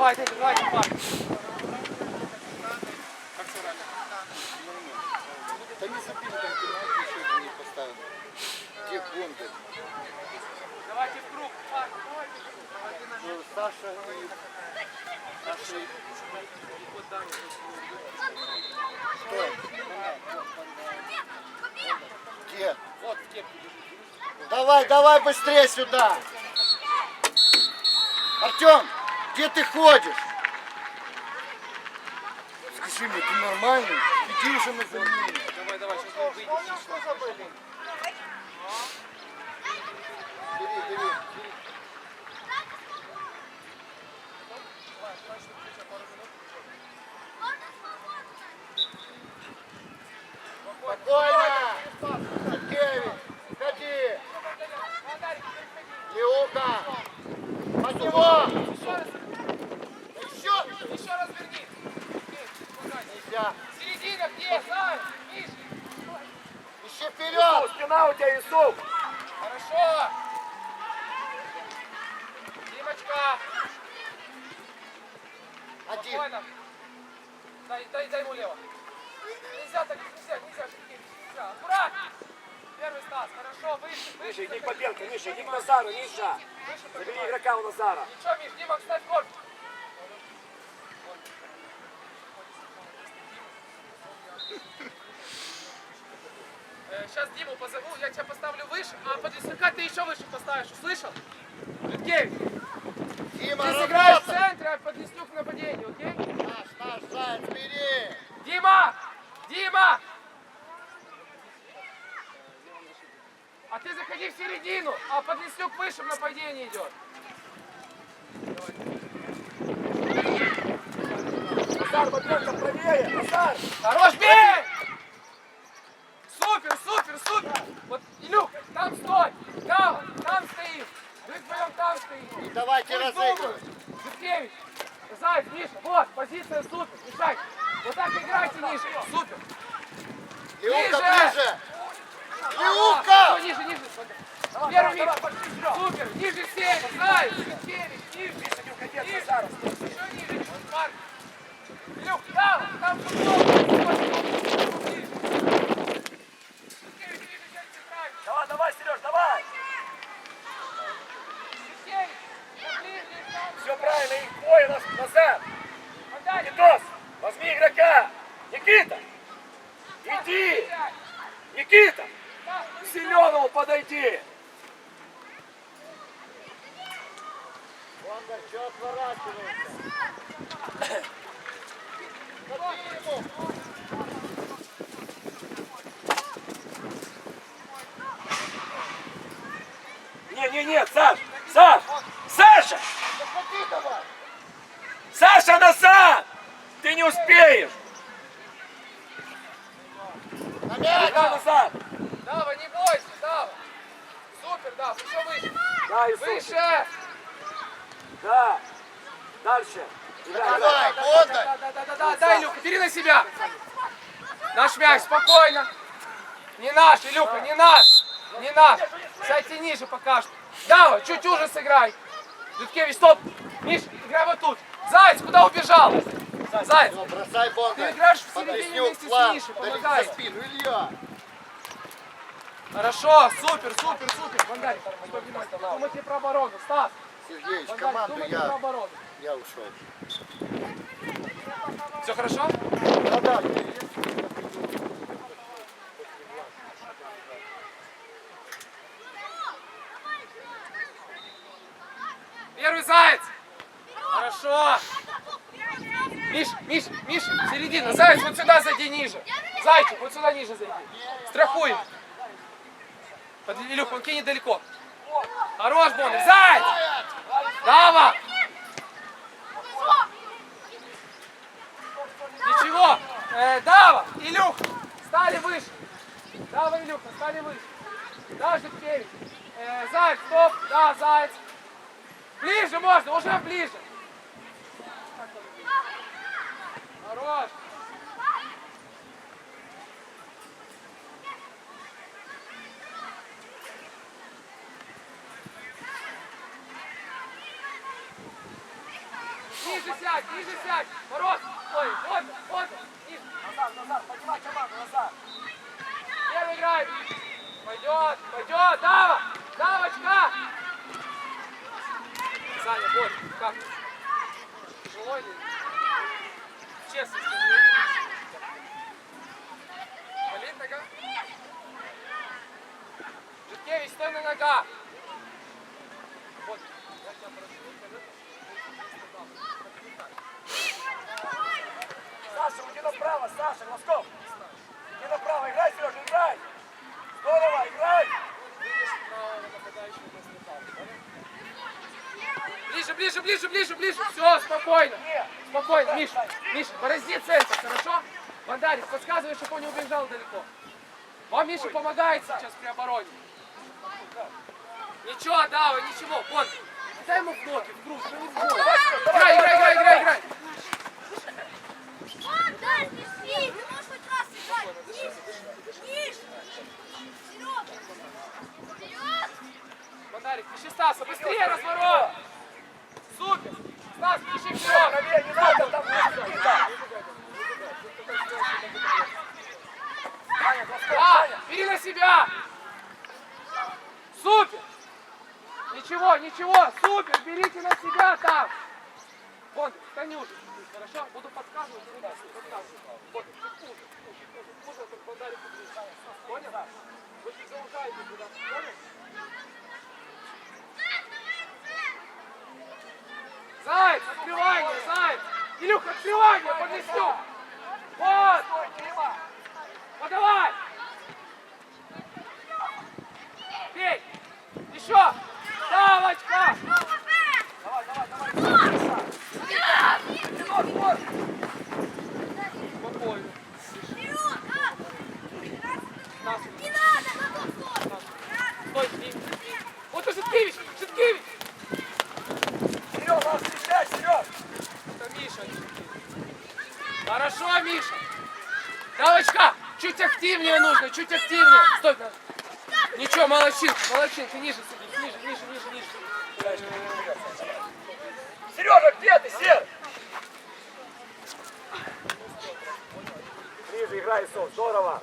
давайте, давайте, пар. Да не забили там пенальти еще не поставили. Где Бондарь? Давайте в круг, пар. Ну, Саша и... Саша и... Кто? Где? Вот в кепке лежит. Давай, давай быстрее сюда. Артем, где ты ходишь? Скажи мне, ты нормальный? Иди уже на замену. Давай, давай, сейчас вы выйдете. Что забыли? Бери, бери. Спокойно! Кевин, ходи! Леука! Под него! Еще! Еще раз верни. Нельзя! Ищи вперед! Спина у тебя, Юсуф! Хорошо. Димочка. Один! Спокойно. Дай, дай, дай ему лево. Нельзя так, нельзя, нельзя, нельзя. Аккуратно. Первый Стас, хорошо, выше, Миша, выше. иди к. Побелке, Миша, иди к Назару, Миша! Забери игрока у Назара. Ничего, Миш, Дима, вставь корпус. Сейчас Диму позову, я тебя поставлю выше, а подлесника ты еще выше поставишь, услышал? Людкевич, Дима, ты сыграешь в центре, а подлеснюк в нападении, окей? Наш, наш, заяц, бери! Дима! Дима! А ты заходи в середину, а подлеснюк выше в нападении идет. Назар, Побелка, правее! Назар! Хорош, бей! Супер! Вот, Илюх, там стой! Там, там стоим! Вы вдвоем там стоите! Давайте разыгрывать! Житкевич, Заяц, Миша, вот, позиция супер, мешай! Вот так играйте, Миша, супер! Ниже! ближе! Леука! ниже, ниже. Первый миг. Супер. Ниже всех. Заяц, Житкевич, ниже. Ниже. Еще ниже. Марк. Илюх, там, там футбол. Ниже. Житкевич, ниже, взять центральный. Давай, давай, Сереж, давай! Житкевич, на ближний, там. Все правильно, и двое нас назад! Отдай. Никитос, возьми игрока! Никита! Иди! Никита! К Зеленому подойди! Бондар, что отворачиваешься? Ходи ему! Не, не, не, Саш! Саш! Саша! Да ходи давай! Саша назад! Ты не успеешь! На мяч! Игра назад! Дава, не бойся, Дава. Супер, Дав, еще выше. Да, Иисус! Выше. Да! Дальше! Давай, Бондар! Да, да, да, да, да, дай, Илюха, бери на себя. Наш мяч, спокойно. Не наш, Илюха, не наш. Не наш. Сядьте ниже пока что. Дава, чуть уже сыграй. Людкевич, стоп. Миш, играй вот тут. Заяц, куда убежал? Заяц, Ну, бросай Бондар! ты играешь в середине вместе с фланг, Мишей, помогай. за спину, Илья! Хорошо, супер, супер, супер. Бондарь, стой внимательно. Думайте про оборону. Стас, Сергеевич, Бондарь, команду я, оборону. я ушел. Все хорошо? Да-да, Первый заяц! Хорошо! Миш, Миш, Миш, середина. Заяц, вот сюда зайди ниже. Зайчик, вот сюда ниже зайди. Страхуй. Под Илюх, он кинет далеко. Хорош, Бондарь. Заяц! Дава! Ничего. Э, Дава, Илюх, стали выше. Дава, Илюха, стали выше. Даже Кевич. Э, Заяц, стоп. Да, Заяц. Ближе можно, уже ближе. Хорош. Ниже сядь, ниже сядь. Мороз, ой, вот, вот, ниже. Назад, назад, поднимай команду, назад. Первый играет. Пойдет, пойдет, Дава, Давочка. Саня, вот, как? Тяжело или? Честно скажи. Болит нога? Житкевич, стой на ногах. Вот, я тебя прошу, вот это. Саша, уйди направо, Саша, Глазков. Иди направо, играй, Сережа, играй. Здорово, играй. Ближе, ближе, ближе, ближе, ближе. Все, спокойно. Спокойно, Миш, Миш, борозди центр, хорошо? Бандарик, подсказывай, чтобы он не убежал далеко. Вам Миша помогает сейчас при обороне. Ничего, Дава, ничего. Вон, дай ему в ноги, в грудь, ну в грудь. Играй, играй, играй, играй, играй. Вон, дай, не спи! Ты можешь хоть раз играть! Ниже! Ниже! Серега! Вперед! Бандарик, ищи Стаса, быстрее разворот. Ищи Все, вперед. правее, не надо, там Саня. бери на себя. Супер. Ничего, ничего, супер, берите на себя там. Вон, Танюша, хорошо? Буду подсказывать, туда, подсказывать. Вот, хуже, хуже, хуже, хуже, как бандарик. Понял? Вы не заужаете туда, понял? Заяц, открывание, заяц! Илюх, открывание, поднесем! Вот! Подавай! Бей! Еще! Давочка! Давай, давай, давай. Саша. Вперед, вот. Спокойно. Вперед! а! Нас, Не надо! Готов, стой! стой с ним. Вот и Житкевич! Житкевич! Серег, надо встречать, Серег. Это Миша. Хорошо, Миша. Давочка! Чуть активнее нужно, чуть активнее. Стой. на. Ничего, молодчинка, молодчинка. Ниже садись, ниже, ниже, ниже, ниже. Сережа, где ты, Сер? Ближе играй, Исов, здорово.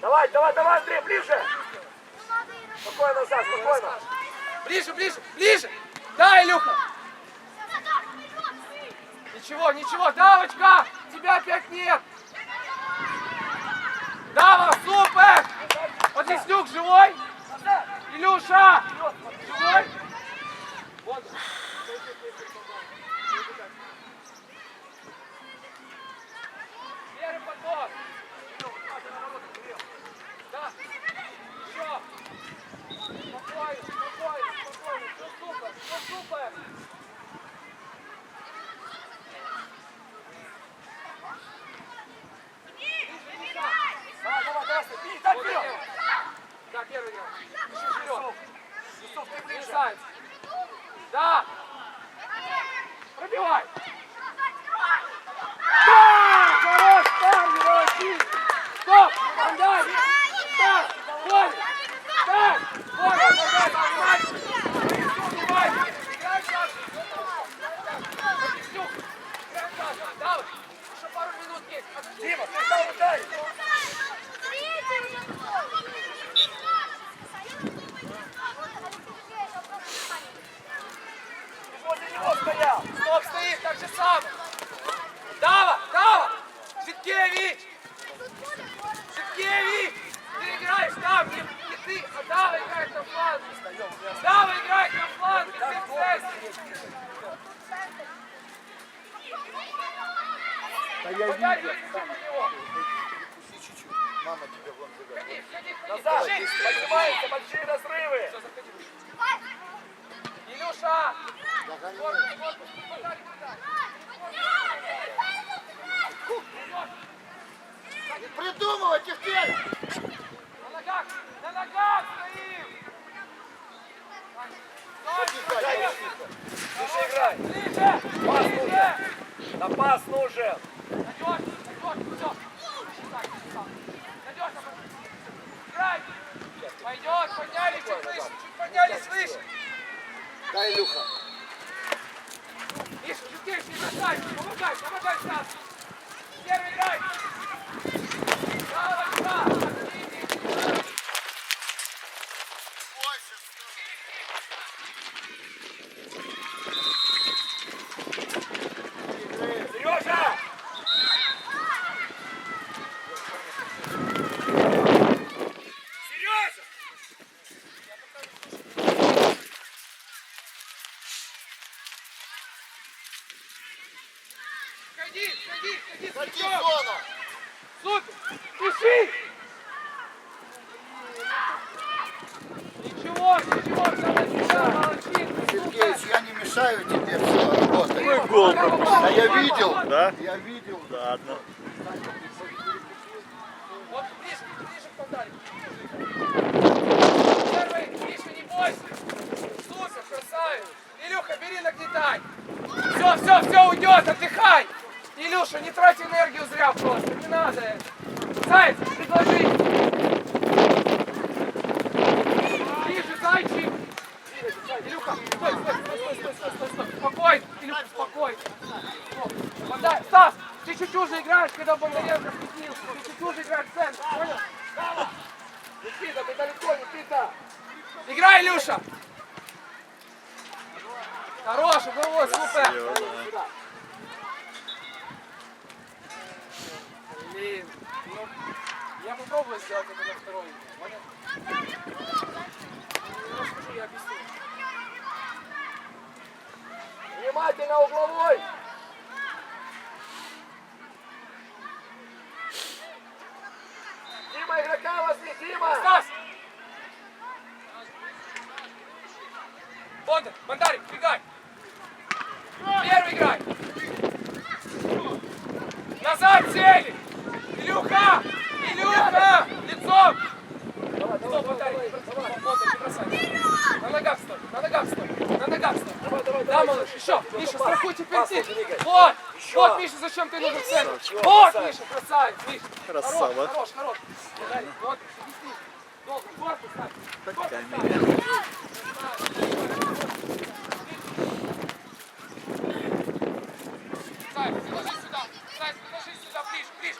Давай, давай, давай, Андрей, ближе. Спокойно, назад, спокойно. Ближе, ближе, ближе. Да, Илюха. Ничего, ничего, Давочка! Тебя опять нет! Дава, супер! Подлеснюк живой? Назад. Илюша! Живой? Вот. Первый подбор. Да. Еще. Спокойно, спокойно, спокойно. Все супер, все супер. Давай, давай, давай, бей, так, Вот вперед. первый. Да, первый игрок. Еще вперед. Исов, ты ближе. Бросается. Да. Пробивай. Да! Хорош, парни, молодцы. Стоп! Бандаж! Так! Вон! Так! Вон, бандаж, внимательно! Внимательно! Играй, Саша! Поднесюк! Играй, Саша! Давай! Еще пару минут есть! Подожди! Дима, ты стал ударить. Ты возле него стоял. Стоп, самое! Дава! Дава! Житкевич! Житкевич! Ты играешь там, не, не ты, а Дава играет на фланге! Дава играет на фланге! Да я чуть-чуть. Мама тебя вон ходи! Назад. Поднимаются большие разрывы. Илюша! Не придумывайте теперь! На ногах! На ногах стоим! Ближе играй. Ближе! Пас нужен. На пас нужен. Надежно, надежно. Надежно. Играй. Пойдет, поднялись чуть выше, чуть поднялись выше. Дай, Илюха. Помогай, помогай, помогай, Саша! Первый раз! видел. да, одно. Вот ближе, ближе подали. Первый, Миша, не бойся. Слушай, красавец. Илюха, бери нагнетай. Все, все, все уйдет, отдыхай. Илюша, не трать энергию зря просто, не надо. Заяц, предложи. Ближе, зайчик. Илюха, стой, стой, стой, стой, стой, стой, стой, спокойно, Илюха, спокойно. Подай. Стас, ты чуть уже играешь, когда Бондаренко спустился. Ты чуть уже играешь в центр, понял? Никита, ты далеко, Никита. Играй, Илюша. Хорош, головой, супер. Блин, ну, я попробую сделать это второй. Понял? Я расскажу, я объясню. Внимательно угловой! Дима, игрока возьми, Дима! Стас! Бондар, Бондарик, бегай! Первый играй! Назад сели! Илюха! Илюха! Лицом! Давай, Стоп, давай, Бондарик, давай, не давай, бросай. Бондар, не бросай. На ногах стой, на ногах стой, на ногах стой. давай, давай, Да, давай. малыш, еще. Миша, пас, страхуй теперь пас ты. не двигай. Вот, Еще. вот, Миша, зачем ты нужен в центр? Еще, Вот, красавец. Миша, красавец, Миша. Красава. Хорош, хорош, хорош. Давай, Вот, иди с ним. Долго, корпус ставь. Корпус Такая ставь. Зай, предложи сюда. Зай, предложи сюда, ближе, ближе.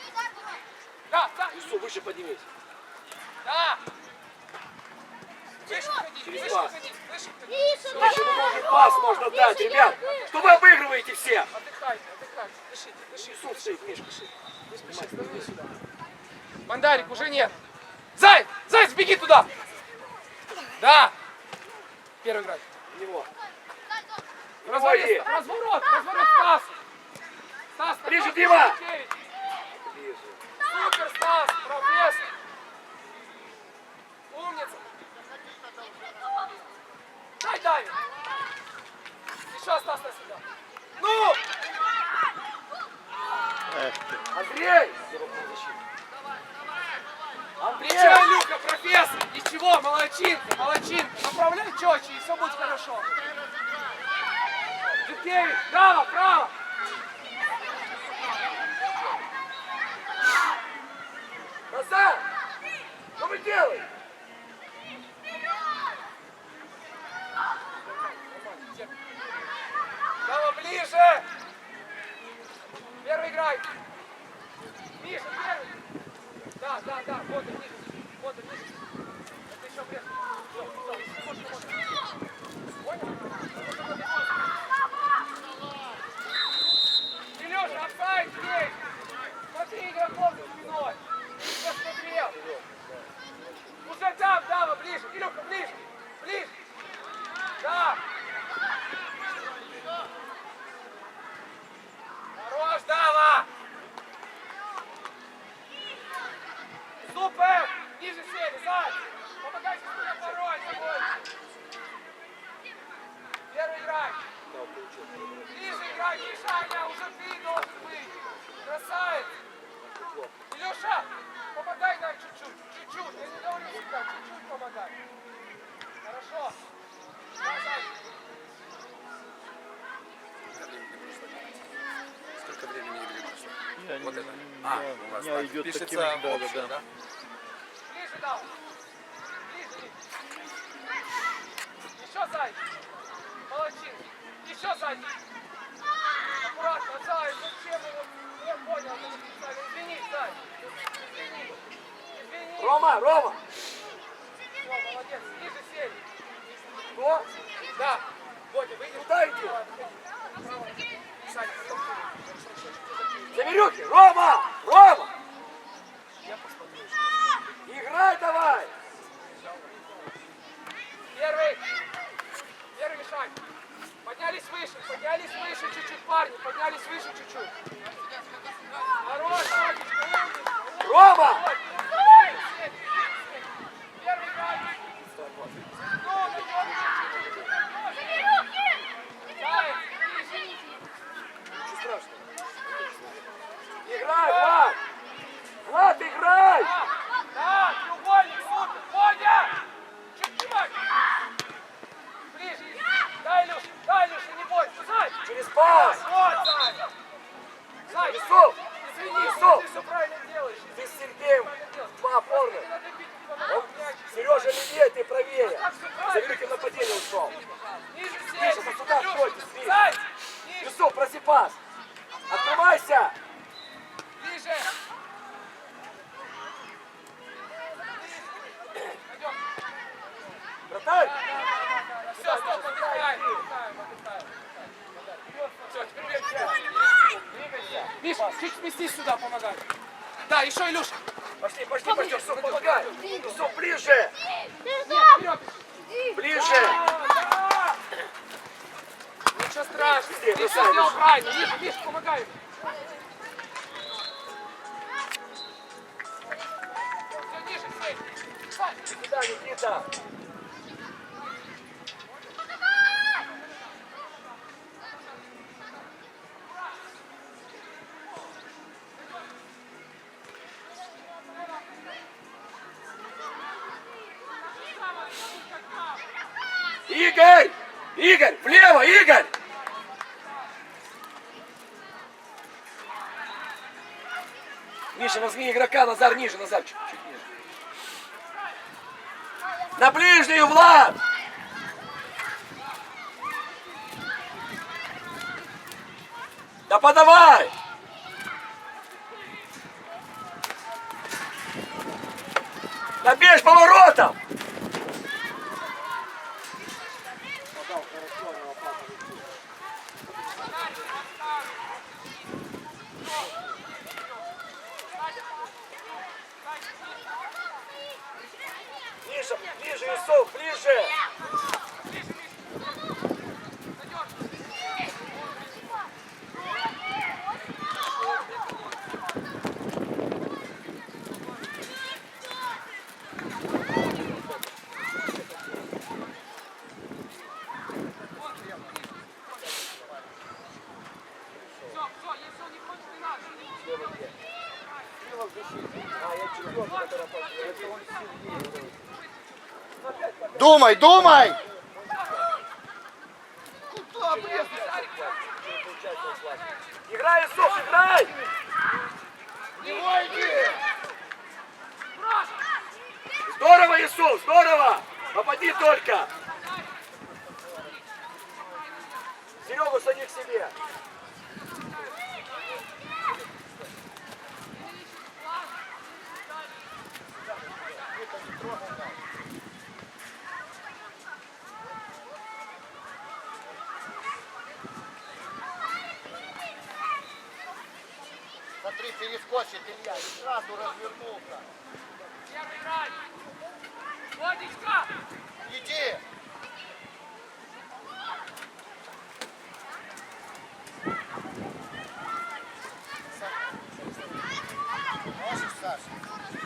Да, да, Ису, выше поднимись. да. Выше ходи, Через выше пас. ходи, выше Может, пас можно дать, ребят! Что вы обыгрываете все? Отдыхайте, отдыхайте. Дышите, дышите. Ису стоит, дыши. Не спеши, сюда. Мандарик уже нет. Зай, Заяц, беги туда. Да. Первый играть. Него. Разворот, разворот, разворот, Стас. Стас, Ближе, Дима. Ближе. Супер, Стас, профессор. Умница. Дай, дай. Еще Стас на себя. Ну! Ты. Андрей! Встречай, Люка, профессор! Ничего, молодчинка, молодчинка. Направляй четче, и все будет хорошо. Житкевич, право, право. Назад! Что вы делаете? Право, ближе. Первый играй. Миша, первый. Да, да, да, вот он, ниже. Вот он, ниже. Это еще ближе. Всё, всё, можно, можно. меня так, идет таким... Да, общем, да, да. да? Еще сзади. Молодчик. Еще сзади. Аккуратно, Зай, зачем его? Я понял, извини, Зай. Извини. Извини. Рома, Рома. О, молодец, ниже сели. Кто? Да. Бодя, выйди. Куда иди? Заберете, Рома! Рома! Давай, давай! Первый! Первый мешай! Поднялись выше, поднялись выше чуть-чуть, парни, поднялись выше чуть-чуть. Хорош, Рома! Артем, все, помогай. Все, ближе. Ближе. Ничего страшного. Ты все сделал правильно. Миша, Миша, помогай. Все, Миша, сей. Никита, Никита. Назар, Назар, ниже, Назарчик, чуть ниже. На ближнюю, Влад! Да подавай! Набежь поворотом! Выше! А, я четвертый, который пошел. Это он сильнее. Думай, думай! Играй, Сов, играй! Его иди! Здорово, Иисус, здорово! Попади только! Серегу садись к себе! перескочит Илья. И сразу развернулся. Водичка! Иди! Можешь, Саша?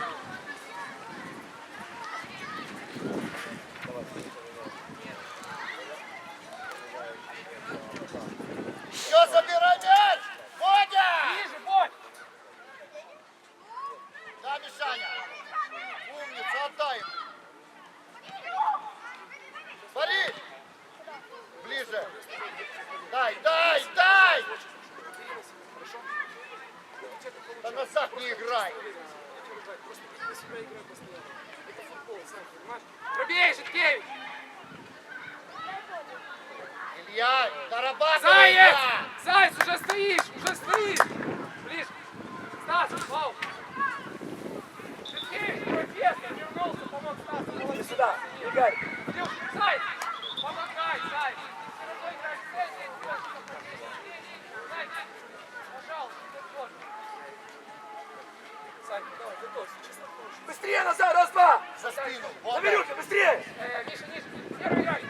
Я зарабатываю! Заяц! Заяц, уже стоишь! Уже стоишь! Ближе! Стас, вау! Шиткевич, профессор, вернулся, помог Стасу. Иди сюда, Игорь! Заяц! Помогай, Заяц! Быстрее назад, раз-два! За спину! Наберюка, быстрее! Э, Миша, Миша, первый играй!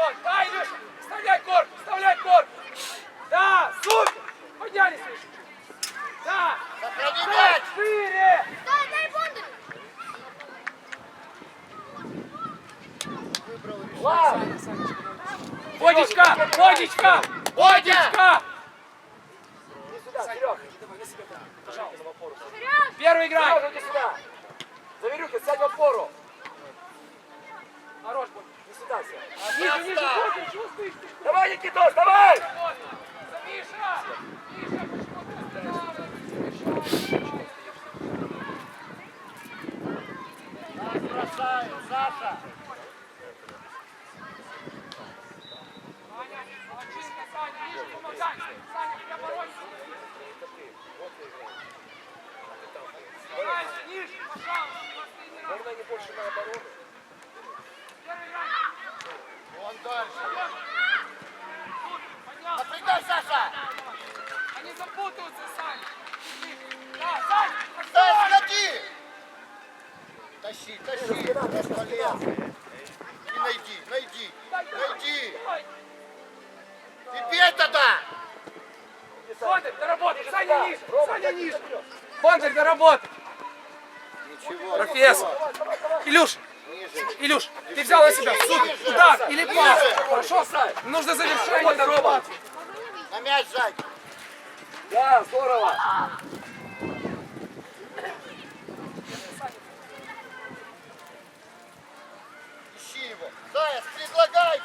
Пойдет. Да, Илюша. Вставляй корпус. Вставляй корпус. Да, супер. Поднялись, Миша. Да. Сохрани мяч! Шире. Дай, дай Бондарю. Ладно! Водичка, водичка, водичка. Иди сюда, Серег! Вперед! Первый играй. Сережа, иди сюда! Заверюхи, сядь в опору! Хорош, Боб. Сядь. Ниже, ниже, Бобин, чувствуешь ты? Давай, Никитос, давай! Миша. Миша, почему ты бросаю, Саша! Саня, молодчинка, Саня, Миша, помогай. Саня, тебя боролись. Дальше, ниже, пожалуйста. Можно не больше на оборону? Вон дальше. Поднял. Напрягай, Саша! Они запутаются, Саня. Да, Да, отстой! сходи! Тащи, тащи, бесполезно. И найди, найди, найди! И бей тогда! Бондарь, доработай, Саня ниже, Саня ниже. Бондарь, доработай. Ничего, Профессор. Давай, давай, давай. Илюш, ты взял на себя супер, удар или пас. Хорошо! Нужно завершение Работа, Рома! На мяч, Зайк! Да, здорово! Ищи его! Заяц, предлагайте!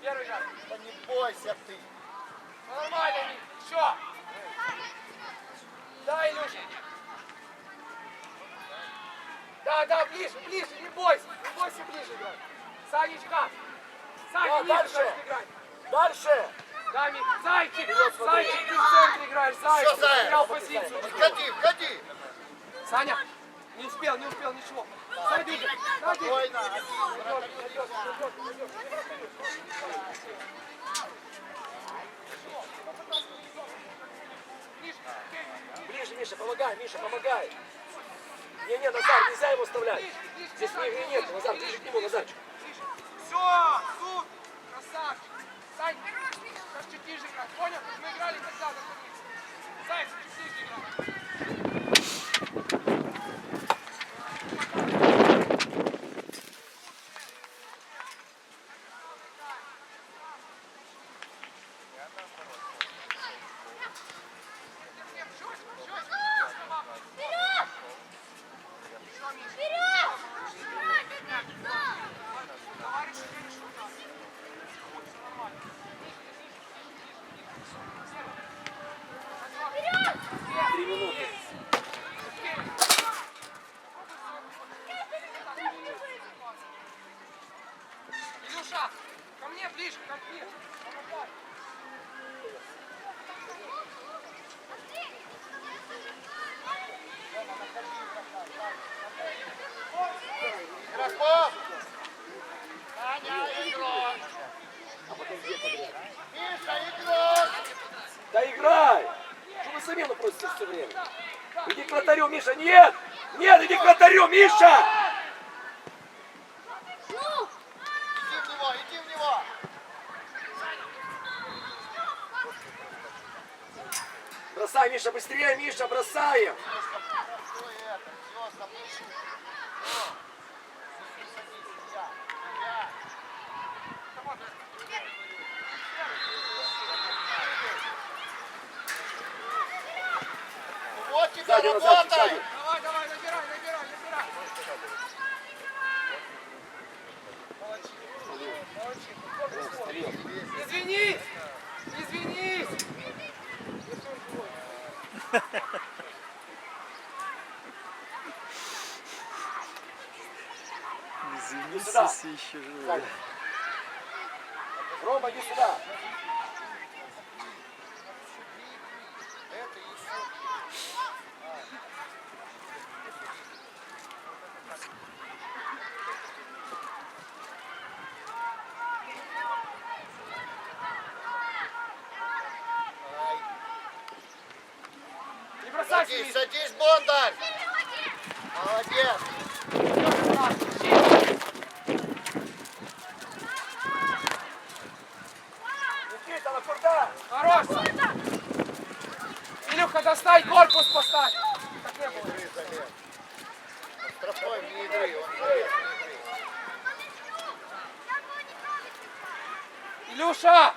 Первый играй. Да не бойся ты! Нормально, еще. Да, Илюша. Да, да, ближе, ближе, не бойся, не бойся ближе играть. Санечка, Саня, Да, дальше. играть. Дальше! Да, Мик, Зайчик. Зайчик, ты в центре играешь, Зайчик, Всё, Заяц. потерял позицию. Входи, входи! Саня, не успел, не успел, ничего. Спокойно! Миша, окей. Ближе, Миша, помогай, Миша, помогай! Не-не, Назар, нельзя его оставлять! Здесь не нет, Назар, ближе к нему, Назарчик! Все, супер, красавчик. Сань, даже чуть ниже играть, понял? Мы играли тогда. Зайцев, чуть ниже играть. Вперед! Вперед! Три минуты. Илюша, ко мне ближе, ко мне. Помогай. Игроков! Саня, игрок! Миша, игрок! Да играй! Что вы замену просите все время? Иди к вратарю, Миша! Нет! Нет, иди к вратарю, Миша! Бросай, Миша, быстрее, Миша, бросаем! Что это? Все, запущу. О, не садись, я, я. Ну Вот тебе Сзади, Назарчик, работай! Давай, давай, набирай, набирай, набирай. Извинись! Извинись! Иди сюда! еще живой. Рома, иди сюда! Бондарь! Молодец! Никита, на куда? Хорош! Илюха, достань, корпус поставь! Так не было. Тропой вне игры, он залез вне игры. Илюша!